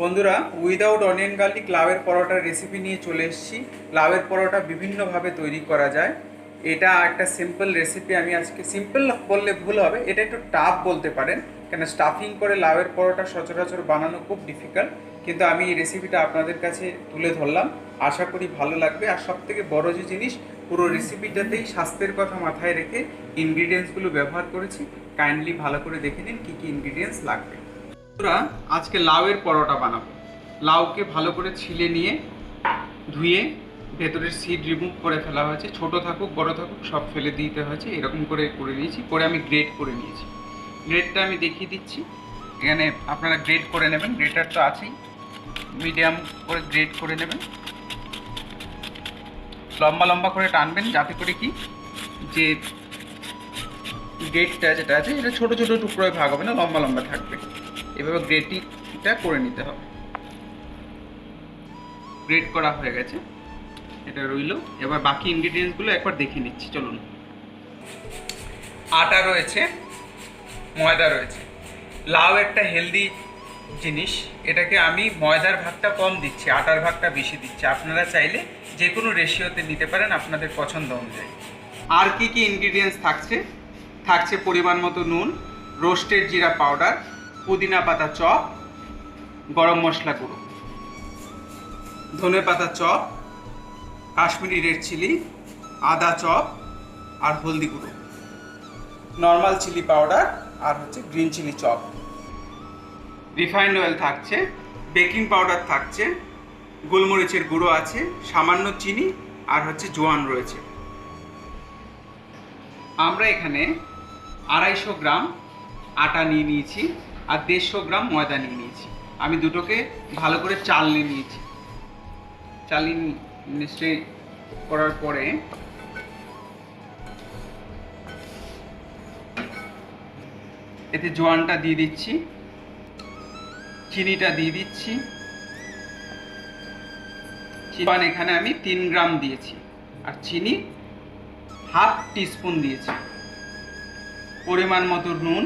বন্ধুরা without onion garlic লাউয়ের পরোটার রেসিপি নিয়ে চলে এসেছি। লাউয়ের পরোটা বিভিন্নভাবে তৈরি করা যায়। এটা একটা সিম্পল রেসিপি আমি আজকে সিম্পল বললে ভুল হবে, এটা একটু টাফ বলতে পারেন। কেন স্টাফিং করে লাউয়ের পরোটা সচরাচর বানানো খুব ডিফিকাল্ট কিন্তু আমি এই রেসিপিটা আপনাদের কাছে তুলে ধরলাম। আশা করি ভালো লাগবে। আর সব থেকে বড় যে জিনিস, পুরো রেসিপিটাতেই স্বাস্থ্যের কথা মাথায় রেখে ইনগ্রিডিয়েন্টসগুলো ব্যবহার করেছি। কাইন্ডলি ভালো করে দেখে নিন কী কী ইনগ্রিডিয়েন্টস লাগবে। বন্ধুরা, আজকে লাউয়ের পরোটা বানাবো। লাউকে ভালো করে ছিলে নিয়ে ধুয়ে ভেতরের সিড রিমুভ করে ফেলা হয়েছে। ছোট থাকুক, বড় থাকুক, সব ফেলে দিতে হয়েছে। এরকম করে করে নিয়েছি। করে আমি গ্রেড করে নিয়েছি। গ্রেডটা আমি দেখিয়ে দিচ্ছি। এখানে আপনারা গ্রেড করে নেবেন। গ্রেটার তো আছেই। মিডিয়াম করে গ্রেড করে নেবেন। লম্বা লম্বা করে টানবেন যাতে করে কি? যে গ্রেডটা যেটা আছে, এটা ছোটো ছোটো টুকরোয় ভাগ হবে না, লম্বা লম্বা থাকবে। এভাবে গ্রেটিংটা করে নিতে হবে। গ্রেট করা হয়ে গেছে। এটা রইল। এবার বাকি ইনগ্রিডিয়েন্টসগুলো একবার দেখে নিচ্ছি, চলুন। আটা রয়েছে, ময়দা রয়েছে। লাউ একটা হেলদি জিনিস। এটাকে আমি ময়দার ভাগটা কম দিচ্ছি, আটার ভাগটা বেশি দিচ্ছি। আপনারা চাইলে যে কোনো রেশিওতে নিতে পারেন আপনাদের পছন্দ অনুযায়ী। আর কি কি ইনগ্রিডিয়েন্টস থাকছে? থাকছে পরিমাণ মতো নুন রোস্টেড জিরা পাউডার পুদিনা পাতা চপ গরম মশলা গুঁড়ো। ধনে পাতা চপ কাশ্মীরি রেড চিলি, আদা চপ আর হলদি গুঁড়ো। নর্মাল চিলি পাউডার আর হচ্ছে green chilli chop. Refined oil থাকছে, বেকিং পাউডার থাকছে, গোলমরিচের গুঁড়ো আছে, সামান্য চিনি আর হচ্ছে জোয়ান রয়েছে। আমরা এখানে আড়াইশো গ্রাম আটা নিয়ে নিয়েছি। আর দেড়শো গ্রাম ময়দা নিয়ে নিয়েছি। আমি দুটোকে ভালো করে চাল নিয়ে নিয়েছি। চালিয়ে নিশ্চয়ই করার পরে এতে জোয়ানটা দিয়ে দিচ্ছি, চিনিটা দিয়ে দিচ্ছি। জোয়ান এখানে আমি তিন গ্রাম দিয়েছি আর চিনি হাফ টিস্পুন দিয়েছি। পরিমাণ মতো নুন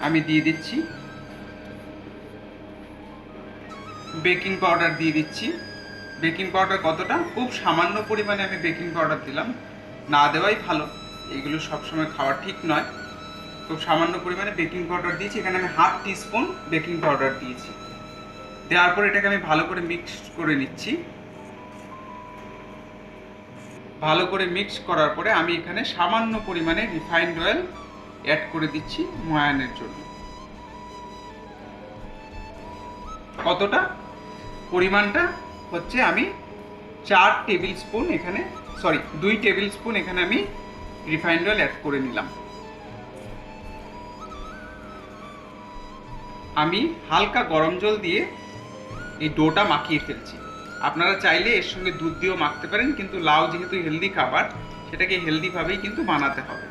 আমি দিয়ে দিচ্ছি। বেকিং পাউডার দিয়ে দিচ্ছি। বেকিং পাউডার কতটা? খুব সামান্য পরিমাণে আমি বেকিং পাউডার দিলাম। না দেওয়াই ভালো। এগুলো সবসময় খাওয়া ঠিক নয়। খুব সামান্য পরিমাণে বেকিং পাউডার দিয়েছি। এখানে আমি হাফ টিস্পুন বেকিং পাউডার দিয়েছি। দেওয়ার পর এটাকে আমি ভালো করে মিক্স করে নিচ্ছি। ভালো করে মিক্স করার পরে আমি এখানে সামান্য পরিমাণে রিফাইন্ড অয়েল অ্যাড করে দিচ্ছি ময়ানের জন্য। কতটা? পরিমাণটা হচ্ছে আমি চার টেবিল স্পুন এখানে সরি দুই টেবিল স্পুন এখানে আমি রিফাইন্ড অয়েল অ্যাড করে নিলাম। আমি হালকা গরম জল দিয়ে এই ডোটা মাখিয়ে ফেলছি। আপনারা চাইলে এর সঙ্গে দুধ দিয়েও মাখতে পারেন, কিন্তু লাউ যেহেতু হেলদি খাবার, সেটাকে হেলদিভাবেই কিন্তু বানাতে হবে।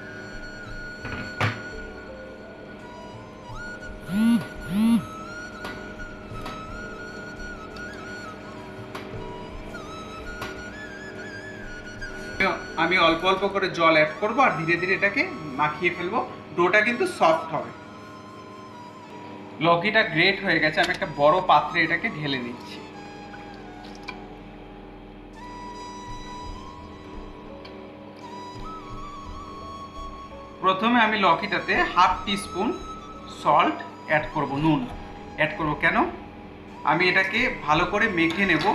আমি অল্প অল্প করে জল অ্যাড করব আর ধীরে ধীরে এটাকে মাখিয়ে ফেলব। ডোটা কিন্তু সফট হবে। লকিটা গ্রেট হয়ে গেছে। আমি একটা বড় পাত্রে এটাকে ঢেলে নিচ্ছি। প্রথমে আমি লকিটাতে হাফ টিস্পুন সল্ট অ্যাড করব, নুন। অ্যাড করব কেন? আমি এটাকে ভালো করে মেখে নেব।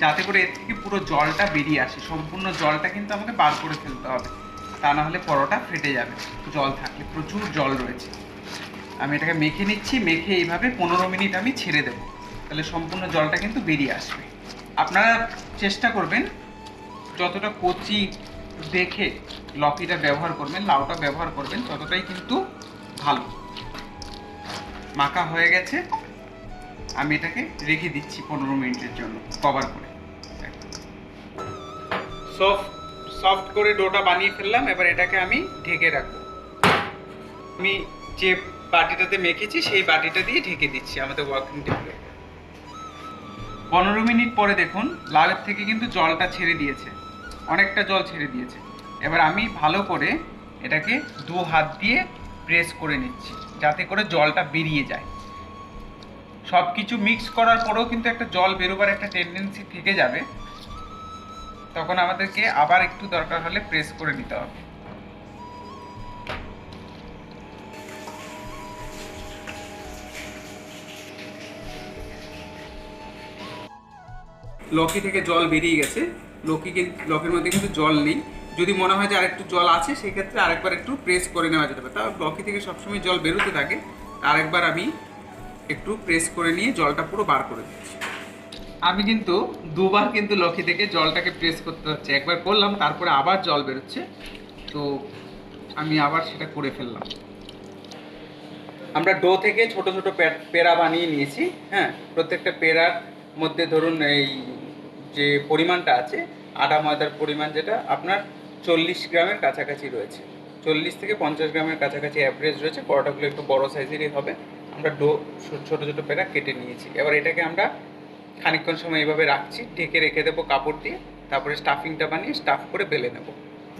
যাতে করে এর থেকে পুরো জলটা বেরিয়ে আসে। সম্পূর্ণ জলটা কিন্তু আমাকে বার করে ফেলতে হবে। তা না হলে পরোটা ফেটে যাবে। জল থাকলে, প্রচুর জল রয়েছে। আমি এটাকে মেখে নিচ্ছি, মেখে এইভাবে পনেরো মিনিট আমি ছেড়ে দেবো। তাহলে সম্পূর্ণ জলটা কিন্তু বেরিয়ে আসবে। আপনারা চেষ্টা করবেন, যতটা কচি দেখে লকিটা ব্যবহার করবেন, লাউটা ব্যবহার করবেন, ততটাই কিন্তু ভালো। মাখা হয়ে গেছে। আমি এটাকে রেখে দিচ্ছি পনেরো মিনিটের জন্য কভার করে। সফট সফট করে ডোটা বানিয়ে ফেললাম এবার এটাকে আমি ঢেকে রাখব। আমি যে বাটিটাতে মেখেছি সেই বাটিটা দিয়ে ঢেকে দিচ্ছি আমাদের ওয়ার্কিং টেবিলে পনেরো মিনিট পরে দেখুন লালের থেকে কিন্তু জলটা ছেড়ে দিয়েছে। অনেকটা জল ছেড়ে দিয়েছে। এবার আমি ভালো করে এটাকে দু হাত দিয়ে প্রেস করে নিচ্ছি যাতে করে জলটা বেরিয়ে যায়। সব কিছু মিক্স করার পরেও কিন্তু একটা জল বেরোবার একটা টেন্ডেন্সি থেকে যাবে। তখন আমাদেরকে আবার একটু দরকার হলে প্রেস করে নিতে হবে। লকি থেকে জল বেরিয়ে গেছে। লকি কিন্তু লকের মধ্যে কিন্তু জল নেই। যদি মনে হয় যে আরেকটু জল আছে, সেক্ষেত্রে আরেকবার একটু প্রেস করে নেওয়া যেতে পারে। তা লকি থেকে সবসময় জল বেরোতে থাকে। আরেকবার আমি একটু প্রেস করে নিয়ে জলটা পুরো বার করে দিচ্ছি। আমি কিন্তু দুবার কিন্তু লকি থেকে জলটাকে প্রেস করতে হচ্ছে। একবার করলাম, তারপরে আবার জল বেরোচ্ছে। তো আমি আবার সেটা করে ফেললাম। আমরা ডো থেকে ছোট ছোট পে- পেড়া বানিয়ে নিয়েছি হ্যাঁ? প্রত্যেকটা পেড়ার মধ্যে ধরুন এই যে পরিমাণটা আছে আটা ময়দার পরিমাণ যেটা আপনার চল্লিশ গ্রামের কাছাকাছি রয়েছে। চল্লিশ থেকে পঞ্চাশ গ্রামের কাছাকাছি অ্যাভারেজ রয়েছে। পরোটাগুলো একটু বড় সাইজেরই হবে। আমরা ডো ছোট ছোট পেড়া কেটে নিয়েছি। এবার এটাকে আমরা খানিকক্ষণ সময় এইভাবে রাখছি, ঢেকে রেখে দেবো কাপড় দিয়ে, তারপরে স্টাফিংটা বানিয়ে স্টাফ করে বেলে নেব।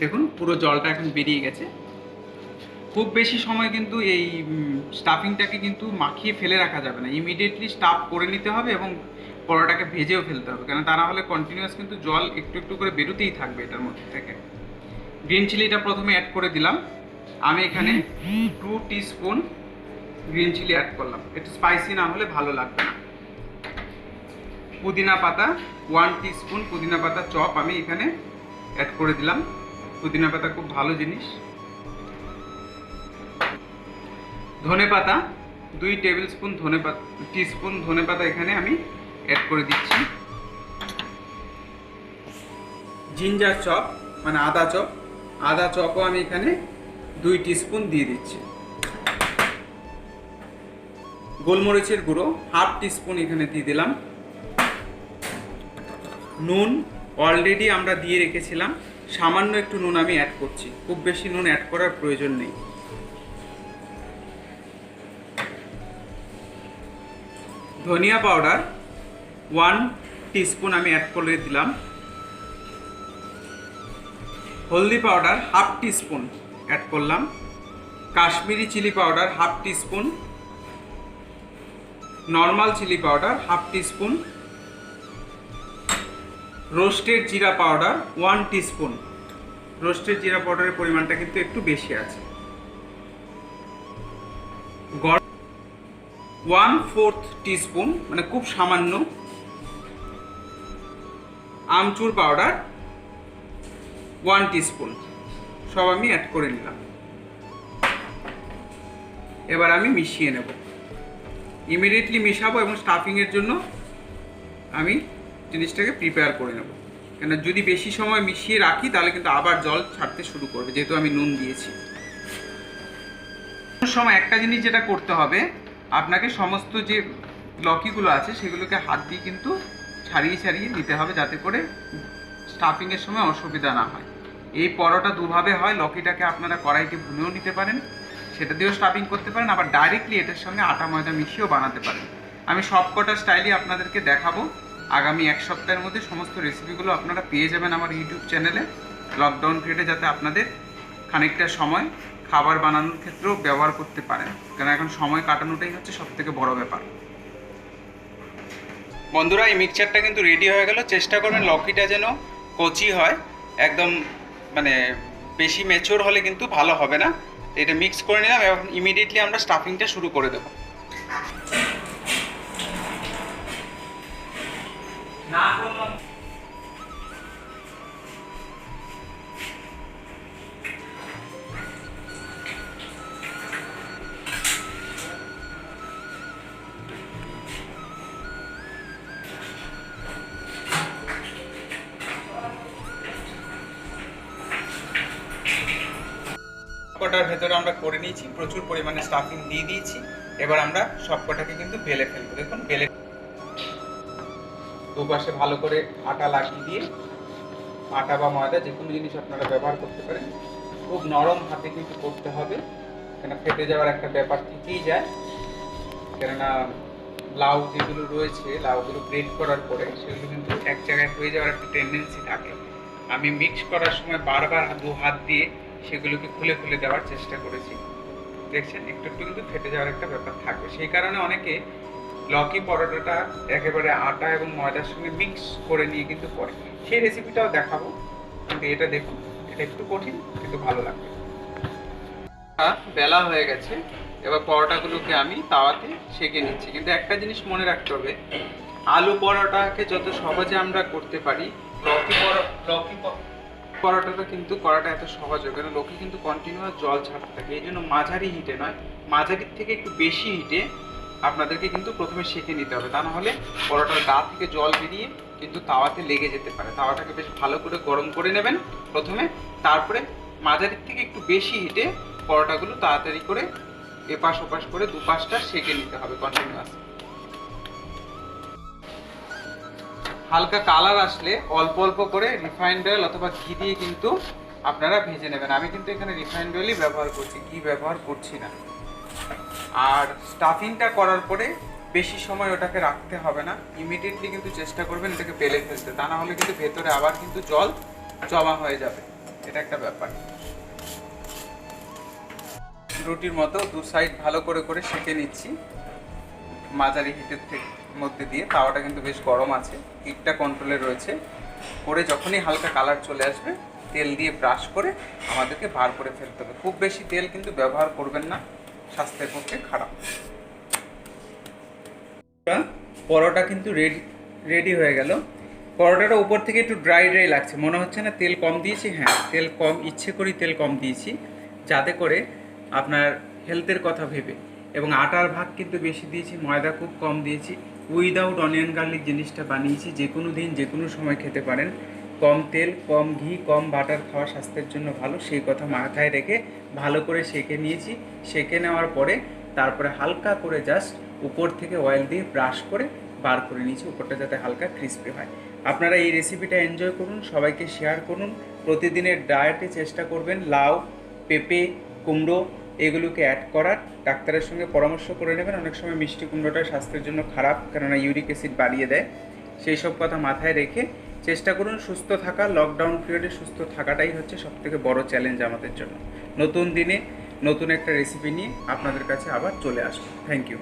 দেখুন, পুরো জলটা এখন বেরিয়ে গেছে। খুব বেশি সময় কিন্তু এই স্টাফিংটাকে কিন্তু মাখিয়ে ফেলে রাখা যাবে না। ইমিডিয়েটলি স্টাফ করে নিতে হবে এবং পরোটাকে ভেজেও ফেলতে হবে। কারণ তা না হলে কন্টিনিউয়াস কিন্তু জল একটু একটু করে বেরোতেই থাকবে এটার মধ্যে থেকে। গ্রিন চিলিটা প্রথমে অ্যাড করে দিলাম। আমি এখানে two spoon green chilli add করলাম। একটু স্পাইসি না হলে ভালো লাগবে না। পুদিনা পাতা ওয়ান স্পুন পুদিনা পাতা চপ আমি এখানে অ্যাড করে দিলাম। পুদিনা পাতা খুব ভালো জিনিস। ধনে পাতা, দুই টেবিল স্পুন ধনে পাতা টিস্পুন ধনে পাতা এখানে আমি অ্যাড করে দিচ্ছি। জিঞ্জার চপ মানে আদা চপ আদা চপও আমি এখানে দুই টিস্পুন দিয়ে দিচ্ছি। গোলমরিচের গুঁড়ো, হাফ টিস্পুন এখানে দিয়ে দিলাম। নুন অলরেডি আমরা দিয়ে রেখেছিলাম। সামান্য একটু নুন আমি অ্যাড করছি। খুব বেশি নুন অ্যাড করার প্রয়োজন নেই। ধনিয়া পাউডার ওয়ান টিস্পুন আমি অ্যাড করে দিলাম। হলদি পাউডার হাফ টিস্পুন অ্যাড করলাম। Kashmiri chilli powder half teaspoon normal chilli powder half teaspoon roasted jeera powder one teaspoon roasted jeera পাউডারের পরিমাণটা কিন্তু একটু বেশি আছে। গরম ওয়ান ফোর্থ টিস্পুন মানে খুব সামান্য আমচুর পাউডার ওয়ান টিস্পুন সব আমি অ্যাড করে নিলাম। এবার আমি মিশিয়ে নেব। ইমিডিয়েটলি মেশাবো এবং স্টাফিংয়ের জন্য আমি জিনিসটাকে প্রিপেয়ার করে নেব। কেন যদি বেশি সময় মিশিয়ে রাখি, তাহলে কিন্তু আবার জল ছাড়তে শুরু করবে, যেহেতু আমি নুন দিয়েছি। সময় একটা জিনিস যেটা করতে হবে, আপনাকে সমস্ত যে লকিগুলো আছে, সেগুলোকে হাত দিয়ে কিন্তু ছাড়িয়ে ছাড়িয়ে নিতে হবে, যাতে করে স্টাফিংয়ের সময় অসুবিধা না হয়। এই পরোটা দুভাবে হয়, লকিটাকে আপনারা কড়াইতে ভুনেও নিতে পারেন সেটা দিয়েও স্টাফিং করতে পারেন, আবার ডাইরেক্টলি এটার সঙ্গে আটা, ময়দা মিশিয়েও বানাতে পারেন। আমি সব কটা স্টাইলই আপনাদেরকে দেখাবো। আগামী এক সপ্তাহের মধ্যে সমস্ত রেসিপিগুলো আপনারা পেয়ে যাবেন আমার ইউটিউব চ্যানেলে লকডাউন পিরিয়ডে যাতে আপনাদের খানিকটা সময় খাবার বানানোর ক্ষেত্রেও ব্যবহার করতে পারেন। কারণ এখন সময় কাটানোটাই হচ্ছে সব থেকে বড় ব্যাপার। বন্ধুরা, এই মিক্সচারটা কিন্তু রেডি হয়ে গেল। চেষ্টা করবেন লকিটা যেন কচি হয়। একদম মানে বেশি মেচোর হলে কিন্তু ভালো হবে না। এটা মিক্স করে নিলাম এবং ইমিডিয়েটলি আমরা স্টাফিংটা শুরু করে দেবো। না করলাম কটার ভেতরে আমরা করে নিয়েছি, প্রচুর পরিমাণে স্টাফিং দিয়ে দিয়েছি। এবার আমরা সব কটাকে কিন্তু বেলে ফেলব। দেখুন, বেলে দুপাশে ভালো করে আটা লাগিয়ে দিয়ে, আটা বা ময়দা যে কোনো জিনিস আপনারা ব্যবহার করতে পারেন। খুব নরম হাতে কিন্তু করতে হবে কেন ফেটে যাওয়ার একটা ব্যাপার থেকেই যায়। কেননা লাউ যেগুলো রয়েছে, লাউগুলো গ্রেড করার পরে সেগুলো কিন্তু এক জায়গায় হয়ে যাওয়ার একটা টেন্ডেন্সি থাকে। আমি মিক্স করার সময় বারবার দু হাত দিয়ে সেগুলোকে খুলে খুলে দেওয়ার চেষ্টা করেছি। দেখছেন? একটু একটু কিন্তু ফেটে যাওয়ার একটা ব্যাপার থাকবে। সেই কারণে অনেকে লকি পরোটাটা একেবারে আটা এবং ময়দার সঙ্গে মিক্স করে নিয়ে কিন্তু করে। সেই রেসিপিটাও দেখাবো। কিন্তু এটা দেখুন, এটা একটু কঠিন, কিন্তু ভালো লাগবে। বেলা হয়ে গেছে। এবার পরোটাগুলোকে আমি তাওয়াতে সেঁকে নিচ্ছি। কিন্তু একটা জিনিস মনে রাখতে হবে, আলু পরোটাকে যত সহজে আমরা করতে পারি, লকি পরো, লকি পরোটাটা কিন্তু করাটা এত সহজ হয়, কারণ লোকে কিন্তু কন্টিনিউয়াস জল ছাড়তে থাকে। এই জন্য মাঝারি হিটে নয়, মাঝারির থেকে একটু বেশি হিটে আপনাদেরকে কিন্তু প্রথমে সেঁকে নিতে হবে। তা না হলে পরোটার গা থেকে জল বেরিয়ে কিন্তু তাওয়াতে লেগে যেতে পারে। তাওয়াটাকে বেশ ভালো করে গরম করে নেবেন প্রথমে, তারপরে মাঝারির থেকে একটু বেশি হিটে পরোটাগুলো তাড়াতাড়ি করে এপাশ ওপাশ করে দুপাশটা সেঁকে নিতে হবে কন্টিনিউয়াস হালকা কালার আসলে অল্প অল্প করে রিফাইন্ড অয়েল অথবা ঘি দিয়ে কিন্তু আপনারা ভেজে নেবেন। আমি কিন্তু এখানে রিফাইন্ড অয়েলই ব্যবহার করছি, ঘি ব্যবহার করছি না। আর স্টাফিংটা করার পরে বেশি সময় ওটাকে রাখতে হবে না। ইমিডিয়েটলি কিন্তু চেষ্টা করবেন এটাকে বেলে ফেলতে। তা না হলে কিন্তু ভেতরে আবার কিন্তু জল জমা হয়ে যাবে। এটা একটা ব্যাপার। রুটির মতো দু সাইড ভালো করে করে সেঁকে নিচ্ছি। মাঝারি হিটের থেকে মধ্যে দিয়ে তাওয়াটা কিন্তু বেশ গরম আছে হিটটা কন্ট্রোলে রয়েছে। করে যখনই হালকা কালার চলে আসবে, তেল দিয়ে ব্রাশ করে আমাদেরকে বার করে ফেলতে হবে। খুব বেশি তেল কিন্তু ব্যবহার করবেন না, স্বাস্থ্যের পক্ষে খারাপ। পরোটা কিন্তু রেডি রেডি হয়ে গেল। পরোটাটা উপর থেকে একটু ড্রাই ড্রাই লাগছে, মনে হচ্ছে না তেল কম দিয়েছি? হ্যাঁ তেল কম, ইচ্ছে করেই তেল কম দিয়েছি, যাতে করে আপনার হেলথের কথা ভেবে। এবং আটার ভাগ কিন্তু বেশি দিয়েছি, ময়দা খুব কম দিয়েছি। উইদাউট অনিয়ন গার্লিক জিনিসটা বানিয়েছি, যে কোনো দিন, যে কোনো সময় খেতে পারেন। কম তেল, কম ঘি, কম বাটার খাওয়া স্বাস্থ্যের জন্য ভালো, সেই কথা মাথায় রেখে ভালো করে সেঁকে নিয়েছি। সেঁকে নেওয়ার পরে তারপরে হালকা করে জাস্ট উপর থেকে অয়েল দিয়ে ব্রাশ করে বার করে নিয়েছি, উপরটা যাতে হালকা ক্রিস্পি হয়। আপনারা এই রেসিপিটা এনজয় করুন, সবাইকে শেয়ার করুন। প্রতিদিনের ডায়েটে চেষ্টা করবেন, লাউ, পেঁপে, কুমড়ো এগুলোকে অ্যাড করার, ডাক্তারের সঙ্গে পরামর্শ করে নেবেন। অনেক সময় মিষ্টি কুমড়োটা স্বাস্থ্যের জন্য খারাপ, কেননা ইউরিক অ্যাসিড বাড়িয়ে দেয়। সেই সব কথা মাথায় রেখে চেষ্টা করুন সুস্থ থাকা। লকডাউন পিরিয়ডে সুস্থ থাকাটাই হচ্ছে সব থেকে বড় চ্যালেঞ্জ আমাদের জন্য। নতুন দিনে নতুন একটা রেসিপি নিয়ে আপনাদের কাছে আবার চলে আসব। Thank you